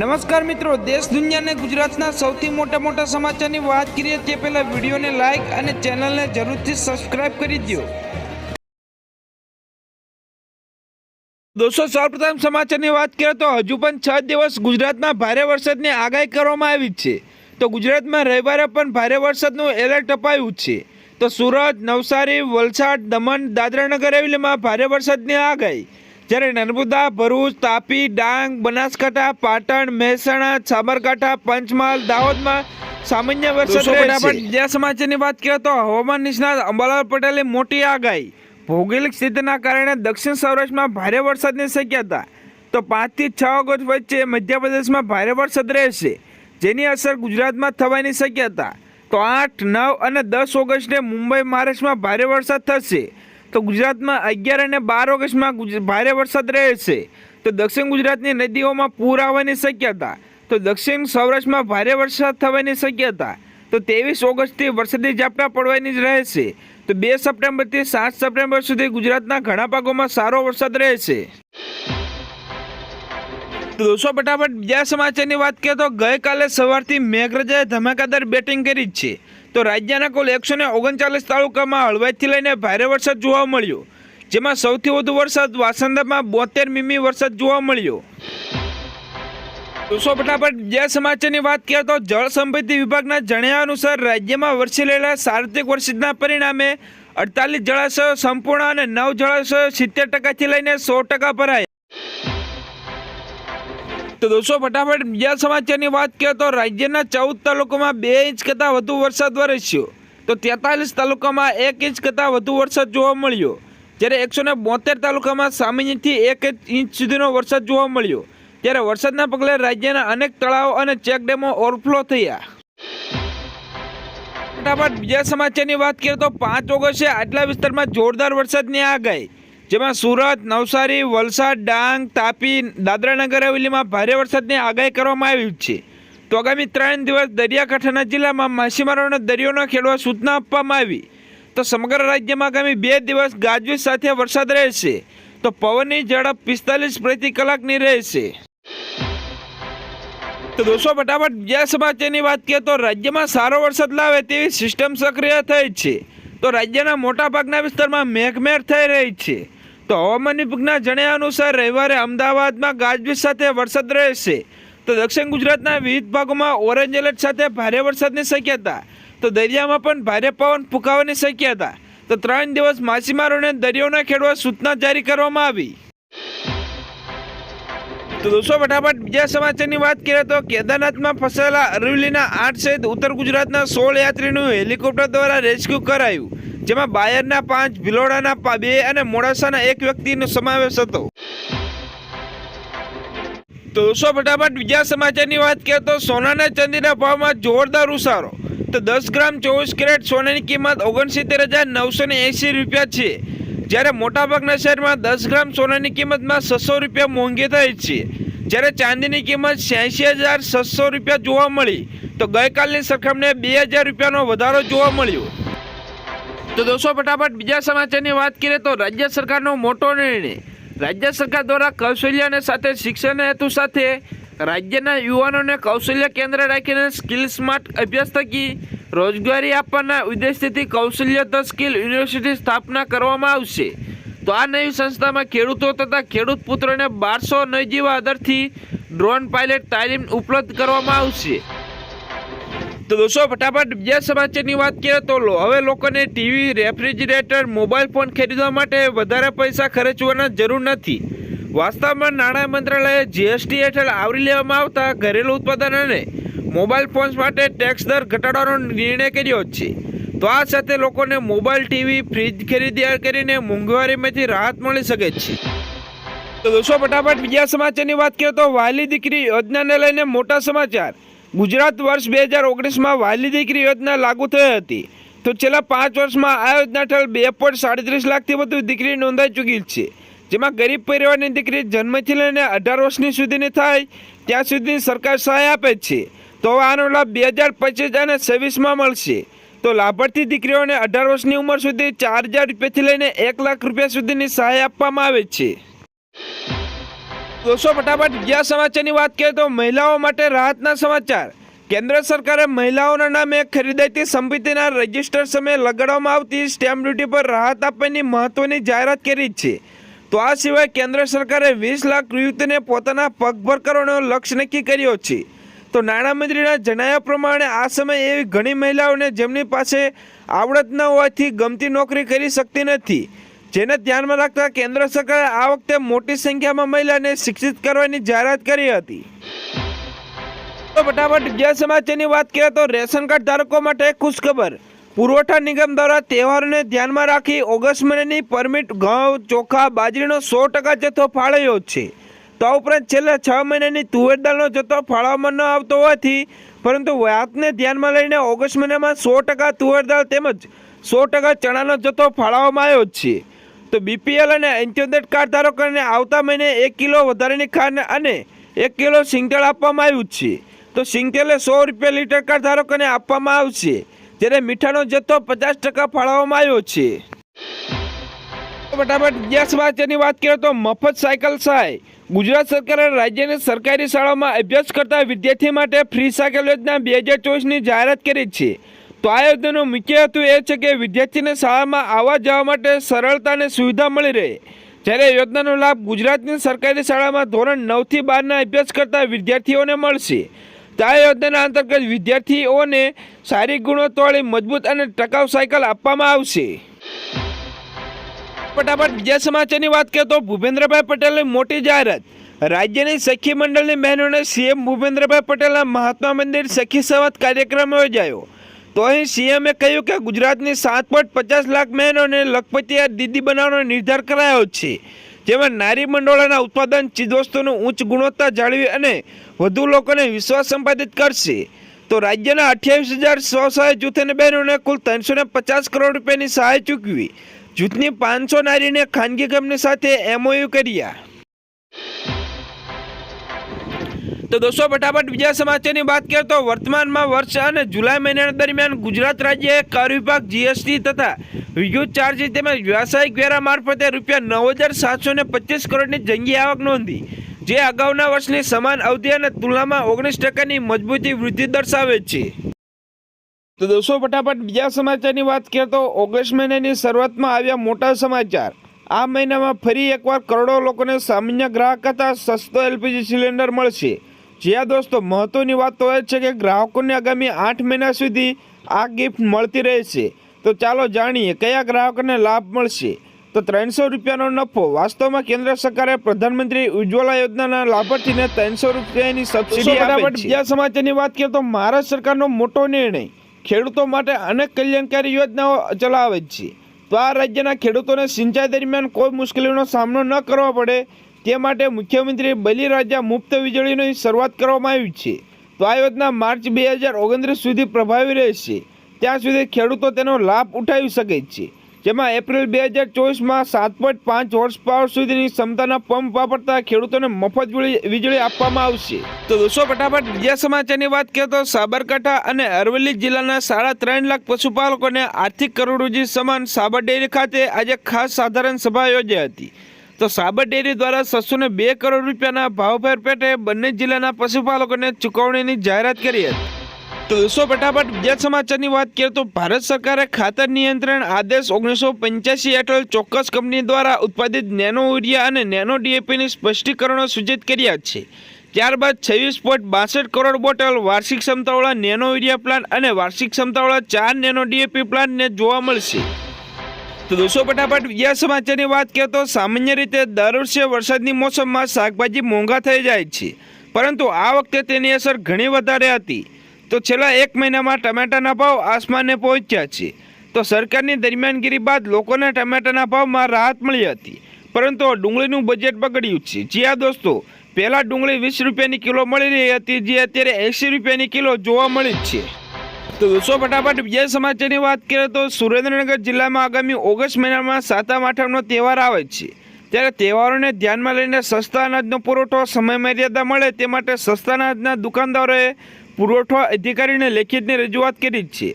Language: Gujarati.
નમસ્કાર મિત્રો, દેશ દુનિયાને ગુજરાતના સૌથી મોટા મોટા સમાચારની વાત કરીએ તે પહેલાં વિડીયોને લાઇક અને ચેનલને જરૂરથી સબસ્ક્રાઇબ કરી દો દોસ્તો, સૌપ્રથમ સમાચારની વાત કરીએ તો હજુ પણ છ દિવસ ગુજરાતમાં ભારે વરસાદની આગાહી કરવામાં આવી છે. તો ગુજરાતમાં રવિવારે પણ ભારે વરસાદનું એલર્ટ અપાયું છે. તો સુરત, નવસારી, વલસાડ, દમણ, દાદરાનગર હવેલીમાં ભારે વરસાદની આગાહી. જ્યારે નર્મદા ભરૂચ તાપી ડાંગ બનાસકાંઠા પાટણ મહેસાણા સાબરકાંઠા પંચમહાલ દાહોદમાં સામાન્ય વરસાદ પણ બીજા સમાચારની વાત કરીએ તો હવામાન નિષ્ણાત અંબાલાલ પટેલે મોટી આગાહી. ભૌગોલિક સ્થિતિના કારણે દક્ષિણ સૌરાષ્ટ્રમાં ભારે વરસાદની શક્યતા. તો પાંચથી છ ઓગસ્ટ વચ્ચે મધ્યપ્રદેશમાં ભારે વરસાદ રહેશે જેની અસર ગુજરાતમાં થવાની શક્યતા. તો આઠ નવ અને દસ ઓગસ્ટે મુંબઈ મહારાષ્ટ્રમાં ભારે વરસાદ થશે. તો ગુજરાતમાં અગિયાર અને બાર ઓગસ્ટમાં ભારે વરસાદ રહેશે. તો દક્ષિણ ગુજરાતની નદીઓમાં પૂર આવવાની શક્યતા. તો દક્ષિણ સૌરાષ્ટ્રમાં ભારે વરસાદ થવાની શક્યતા. તો ત્રેવીસ ઓગસ્ટથી વરસાદી ઝાપટા પડવાની જ રહેશે. તો બે સપ્ટેમ્બરથી સાત સપ્ટેમ્બર સુધી ગુજરાતના ઘણા ભાગોમાં સારો વરસાદ રહેશે. તો દોસ્તો, ફટાફટ બીજા સમાચારની વાત કરીએ તો ગઈકાલે સવારથી મેઘરાજાએ ધમાકાદાર બેટિંગ કરી જ છે. તો રાજ્યના કુલ એકસો ને ઓગણચાલીસ તાલુકામાં હળવાઈથી લઈને ભારે વરસાદ જોવા મળ્યો, જેમાં સૌથી વધુ વરસાદ વાસંદામાં બોતેર મીમી વરસાદ જોવા મળ્યો. દોસ્તો ફટાફટ બીજા સમાચારની વાત કરીએ તો જળ સંપત્તિ વિભાગના જણાવ્યા અનુસાર રાજ્યમાં વરસી રહેલા સાર્વત્રિક વરસાદના પરિણામે અડતાલીસ જળાશયો સંપૂર્ણ અને નવ જળાશયો સિત્તેર ટકાથી લઈને સો ટકા ભરાયા. તો દોસ્તો ફટાફટ બીજા સમાચારની વાત કરીએ તો રાજ્યના ચૌદ તાલુકામાં બે ઇંચ કરતાં વધુ વરસાદ વરસ્યો. તો તેતાલીસ તાલુકામાં એક ઇંચ કરતાં વધુ વરસાદ જોવા મળ્યો. જ્યારે એકસો ને બોતેર તાલુકામાં સામાન્યથી એક ઇંચ સુધીનો વરસાદ જોવા મળ્યો. ત્યારે વરસાદના પગલે રાજ્યના અનેક તળાવો અને ચેકડેમો ઓવરફ્લો થયા. ફટાફટ બીજા સમાચારની વાત કરીએ તો પાંચ ઓગસ્ટે આટલા વિસ્તારમાં જોરદાર વરસાદની આગાહી. જેમાં સુરત, નવસારી, વલસાડ, ડાંગ, તાપી, દાદરાનગર હવેલીમાં ભારે વરસાદની આગાહી કરવામાં આવી છે. તો આગામી ત્રણ દિવસ દરિયાકાંઠાના જિલ્લામાં માછીમારોને દરિયો ન ખેડવા સૂચના આપવામાં આવી. તો સમગ્ર રાજ્યમાં આગામી બે દિવસ ગાજવીજ સાથે વરસાદ રહેશે. તો પવનની ઝડપ પિસ્તાલીસ પ્રતિ કલાકની રહેશે. તો દોસ્તો, ફટાફટ બીજા સમાચારની વાત કરીએ તો રાજ્યમાં સારો વરસાદ લાવે તેવી સિસ્ટમ સક્રિય થઈ છે. તો રાજ્યના મોટાભાગના વિસ્તારમાં મેઘમેર થઈ રહી છે. તો હવામાન વિભાગના જણાવ્યા અનુસાર રવિવારે અમદાવાદમાં ગાજવીજ સાથે વરસાદ રહેશે. તો દક્ષિણ ગુજરાતના વિવિધ ભાગોમાં ઓરેન્જ એલર્ટ સાથે ભારે વરસાદની શક્યતા. તો દરિયામાં પણ ભારે પવન ફૂંકાવાની શક્યતા. તો ત્રણ દિવસ માછીમારોને દરિયાના ખેડવા સૂચના જારી કરવામાં આવી. તો દોસ્તો, ફટાફટ બીજા સમાચારની વાત કરીએ તો કેદારનાથમાં ફસાયેલા અરવલ્લીના આઠ સહિત ઉત્તર ગુજરાતના સોળ યાત્રીનું હેલિકોપ્ટર દ્વારા રેસ્ક્યુ કરાયું. જેમાં બાયરના પાંચ, ભિલોડાના બે અને મોડાસાના એક વ્યક્તિનો સમાવેશ હતો. તો દોસ્તો, ફટાફટ બીજા સમાચારની વાત કરીએ તો સોનાના ચાંદીના ભાવમાં જોરદાર ઉછાળો. તો દસ ગ્રામ ચોવીસ કેરેટ સોનાની કિંમત ઓગણસિત્તેર હજાર નવસો ને એંસી રૂપિયા છે. જ્યારે મોટાભાગના શહેરમાં દસ ગ્રામ સોનાની કિંમતમાં છસો રૂપિયા મોંઘી થઈ છે. જ્યારે ચાંદીની કિંમત છ્યાસી હજાર છસો રૂપિયા જોવા મળી. તો ગઈકાલની સરખામણીએ બે હજાર રૂપિયાનો વધારો જોવા મળ્યો. તો દોસ્તો, ફટાફટ બીજા સમાચારની વાત કરીએ તો રાજ્ય સરકારનો મોટો નિર્ણય. રાજ્ય સરકાર દ્વારા કૌશલ્યને સાથે શિક્ષણ હેતુ સાથે રાજ્યના યુવાનોને કૌશલ્ય કેન્દ્ર રાખીને સ્કિલ સ્માર્ટ અભ્યાસ થકી રોજગારી આપવાના ઉદ્દેશથી કૌશલ્ય ધ સ્કિલ યુનિવર્સિટી સ્થાપના કરવામાં આવશે. તો આ નવી સંસ્થામાં ખેડૂતો તથા ખેડૂત પુત્રોને બારસો નજીવા આધારથી ડ્રોન પાયલટ તાલીમ ઉપલબ્ધ કરવામાં આવશે. તો દોસ્તો, ફટાફટ બીજા સમાચારની વાત કરીએ તો હવે લોકોને ટીવી, રેફ્રિજરેટર, મોબાઈલ ફોન ખરીદવા માટે વધારે પૈસા ખર્ચવાના જરૂર નથી. વાસ્તવમાં નાણાં મંત્રાલયે જીએસટી હેઠળ આવરી લેવામાં આવતા ઘરેલું ઉત્પાદન અને મોબાઈલ ફોન્સ માટે ટેક્સ દર ઘટાડવાનો નિર્ણય કર્યો છે. તો આ સાથે લોકોને મોબાઈલ, ટીવી, ફ્રીજ ખરીદી કરીને મોંઘવારીમાંથી રાહત મળી શકે છે. તો દોસ્તો, ફટાફટ બીજા સમાચારની વાત કરીએ તો વાલી દીકરી યોજનાને લઈને મોટા સમાચાર. ગુજરાત વર્ષ બે હજાર ઓગણીસમાં વાલી દીકરી યોજના લાગુ થઈ હતી. તો છેલ્લા પાંચ વર્ષમાં આ યોજના હેઠળ બે પોઈન્ટ સાડત્રીસ લાખથી વધુ દીકરી નોંધાઈ ચૂકી છે. જેમાં ગરીબ પરિવારની દીકરી જન્મથી લઈને અઢાર વર્ષની સુધીની થાય, ત્યાં સુધી સરકાર સહાય આપે છે. તો આનો લાભ બે હજાર પચીસ અને છવ્વીસમાં મળશે. તો લાભાર્થી દીકરીઓને અઢાર વર્ષની ઉંમર સુધી ચાર હજાર રૂપિયાથી લઈને એક લાખ રૂપિયા સુધીની સહાય આપવામાં આવે છે. દોસ્તો ફટાફટ બીજા સમાચારની વાત કરીએ તો મહિલાઓ માટે રાહતના સમાચાર. કેન્દ્ર સરકારે મહિલાઓના નામે ખરીદાતી સંપત્તિના રજિસ્ટર સમયે લગાડવામાં આવતી સ્ટેમ્પ ડ્યુટી પર રાહત આપવાની મહત્વની જાહેરાત કરી છે. તો આ સિવાય કેન્દ્ર સરકારે વીસ લાખ યુવતીને પોતાના પગભર કરવાનો લક્ષ્ય નક્કી કર્યો છે. તો નાણામંત્રીના જણાવ્યા પ્રમાણે આ સમયે એવી ઘણી મહિલાઓને જેમની પાસે આવડત ન હોવાથી ગમતી નોકરી કરી શકતી નથી. જેને ધ્યાનમાં રાખતા કેન્દ્ર સરકારે આ વખતે મોટી સંખ્યામાં મહિલાને શિક્ષિત કરવાની જાહેરાત કરી હતી. તો ફટાફટ બીજા સમાચારની વાત કરીએ તો રેશન કાર્ડ ધારકો માટે ખુશખબર. પુરવઠા નિગમ દ્વારા તહેવારોને ધ્યાનમાં રાખી ઓગસ્ટ મહિનાની પરમિટ ઘઉં, ચોખા, બાજરીનો સો ટકા જથ્થો ફાળવ્યો છે. તો ઉપરાંત છેલ્લા છ મહિનાની તુવેર દાળનો જથ્થો ફાળવવામાં ન આવતો હોવાથી પરંતુ વાતને ધ્યાનમાં લઈને ઓગસ્ટ મહિનામાં સો ટકા તુવેર દાળ તેમજ સો ટકા ચણાનો જથ્થો ફાળવવામાં આવ્યો છે. તો બીપીએલ અને અંત્યોદય કાર્ડ ધારકોને આવતા મહિને એક કિલો વધારાની ખાંડ અને એક કિલો સિંગતેલ આપવામાં આવ્યું છે. તો સિંગતેલે સો રૂપિયા લીટર કાર્ડ ધારકોને આપવામાં આવશે જ્યારે મીઠાનો જથ્થો પચાસ ટકા ફાળવવામાં આવ્યો છે. ફટાફટ બીજા સમાચારની વાત કરીએ તો મફત સાયકલ સહાય. ગુજરાત સરકારે રાજ્યની સરકારી શાળામાં અભ્યાસ કરતા વિદ્યાર્થી માટે ફ્રી સાયકલ યોજના બે હજાર ચોવીસની જાહેરાત કરી છે. તો આ યોજનાનો મુખ્ય હેતુ એ છે કે વિદ્યાર્થીને શાળામાં આવવા જવા માટે સરળતા અને સુવિધા મળી રહે. જ્યારે યોજનાનો લાભ ગુજરાતની સરકારી શાળામાં ધોરણ નવથી બારના અભ્યાસ કરતા વિદ્યાર્થીઓને મળશે. તો આ યોજનાના અંતર્ગત વિદ્યાર્થીઓને સારી ગુણવત્તાવાળી મજબૂત અને ટકાઉ સાયકલ આપવામાં આવશે. ફટાફટ બીજા સમાચારની વાત કરીએ તો ભૂપેન્દ્રભાઈ પટેલની મોટી જાહેરાત. રાજ્યની સખી મંડળની બહેનોને સીએમ ભૂપેન્દ્રભાઈ પટેલના મહાત્મા મંદિર સખી સંવાદ કાર્યક્રમ યોજાયો. તો અહીં સીએમએ કહ્યું કે ગુજરાતની સાત પોઈન્ટ પચાસ લાખ બહેનોને લખપતિયા દીદી બનાવવાનો નિર્ધાર કરાયો છે. જેમાં નારી મંડળોના ઉત્પાદન ચીજવસ્તુનું ઉચ્ચ ગુણવત્તા જાળવી અને વધુ લોકોને વિશ્વાસ સંપાદિત કરશે. તો રાજ્યના અઠ્યાવીસ હજાર સ્વસહાય અને બહેનોને કુલ ત્રણસો ને પચાસ કરોડ રૂપિયાની સહાય ચૂકવી. જૂથની પાંચસો નારીને ખાનગી કંપની સાથે એમઓયુ કર્યા. તો દોસ્તો, ફટાફટ બીજા સમાચારની વાત કરીએ તો વર્તમાનમાં વર્ષ અને જુલાઈ મહિના દરમિયાન ગુજરાત રાજ્યએ કર વિભાગ જીએસટી તથા વિદ્યુત ચાર્જ તેમજ વ્યવસાયિક વેરા મારફતે રૂપિયા નવ હજાર સાતસો પચીસ કરોડની જંગી આવક નોંધી, જે અગાઉના વર્ષની સમાન અવધિ અને તુલનામાં ઓગણીસ ટકાની મજબૂતી વૃદ્ધિ દર્શાવે છે. તો દોસ્તો, ફટાફટ બીજા સમાચારની વાત કરીએ તો ઓગસ્ટ મહિનાની શરૂઆતમાં આવ્યા મોટા સમાચાર. આ મહિનામાં ફરી એકવાર કરોડો લોકોને સામાન્ય ગ્રાહક હતા સસ્તો એલપીજી સિલિન્ડર મળશે. જ્યાં દોસ્તો મહત્વની વાત તો એ છે કે ગ્રાહકોને આગામી આઠ મહિના સુધી આ ગિફ્ટ મળતી રહેશે. તો ચાલો જાણીએ કયા ગ્રાહકોને લાભ મળશે. તો ત્રણસો રૂપિયાનો નફો વાસ્તવમાં કેન્દ્ર સરકારે પ્રધાનમંત્રી ઉજ્જવલા યોજનાના લાભાર્થીને ત્રણસો રૂપિયાની સબસિડી ફટાફટ બીજા સમાચારની વાત કરીએ તો મહારાષ્ટ્ર સરકારનો મોટો નિર્ણય ખેડૂતો માટે અનેક કલ્યાણકારી યોજનાઓ ચલાવે છે. તો આ રાજ્યના ખેડૂતોને સિંચાઈ દરમિયાન કોઈ મુશ્કેલીનો સામનો ન કરવો પડે તે માટે મુખ્યમંત્રી બલિરાજા મુફ્ત વીજળીની શરૂઆત કરવામાં આવી છે. તો આ યોજના માર્ચ બે હજાર ઓગણત્રીસ સુધી પ્રભાવી રહેશે. ત્યાં સુધી ખેડૂતો તેનો લાભ ઉઠાવી શકે છે. જેમાં એપ્રિલ બે હજાર ચોવીસમાં સાત પોઈન્ટ પાંચ હોર્સ પાવર સુધીની ક્ષમતાના પંપ વાપરતા ખેડૂતોને મફત વીજળી- આપવામાં આવશે. તો દોસ્તો, ફટાફટ બીજા સમાચારની વાત કરીએ તો સાબરકાંઠા અને અરવલ્લી જિલ્લાના સાડા ત્રણ લાખ પશુપાલકોને આર્થિક કરોડોજી સમાન સાબર ડેરી ખાતે આજે ખાસ સાધારણ સભા યોજાઈ હતી. તો સાબર ડેરી દ્વારા છસો બે કરોડ રૂપિયાના ભાવફેર પેટે બંને જિલ્લાના પશુપાલકોને ચૂકવણીની જાહેરાત કરી હતી. તો દોસ્તો ફટાફટ બીજા સમાચારની વાત કરીએ તો ભારત સરકારે ખાતર નિયંત્રણ આદેશ ઓગણીસો પંચ્યાસી હેઠળ ચોક્કસ કંપની દ્વારા ઉત્પાદિત નેનો યુરિયા અને નેનો ડીએપીની સ્પષ્ટીકરણો સૂચિત કર્યા છે. ત્યારબાદ છવ્વીસ પોઈન્ટ બાસઠ કરોડ બોટલ વાર્ષિક ક્ષમતાવાળા નેનો યુરિયા પ્લાન્ટ અને વાર્ષિક ક્ષમતાવાળા ચાર નેનો ડીએપી પ્લાન્ટને જોવા મળશે. તો દોસ્તો, ફટાફટ બીજા સમાચારની વાત કરીએ તો સામાન્ય રીતે દર વર્ષે વરસાદની મોસમમાં શાકભાજી મોંઘા થઈ જાય છે. પરંતુ આ વખતે તેની અસર ઘણી વધારે હતી. તો છેલ્લા એક મહિનામાં ટમેટાના ભાવ આસમાને પહોંચ્યા છે. તો સરકારની દરમિયાનગીરી બાદ લોકોને ટમેટાના ભાવમાં રાહત મળી હતી. પરંતુ ડુંગળીનું બજેટ બગડ્યું છે. જી આ દોસ્તો, પહેલાં ડુંગળી વીસ રૂપિયાની કિલો મળી રહી હતી, જે અત્યારે એંસી રૂપિયાની કિલો જોવા મળી છે. તો દોસ્તો ફટાફટ બીજા સમાચારની વાત કરીએ તો સુરેન્દ્રનગર જિલ્લામાં આગામી ઓગસ્ટ મહિનામાં સાતમ આઠમનો તહેવાર આવે છે. ત્યારે તહેવારોને ધ્યાનમાં લઈને સસ્તા અનાજનો પુરવઠો સમય મર્યાદા મળે તે માટે સસ્તા અનાજના દુકાનદારોએ પુરવઠો અધિકારીને લેખિતની રજૂઆત કરી છે.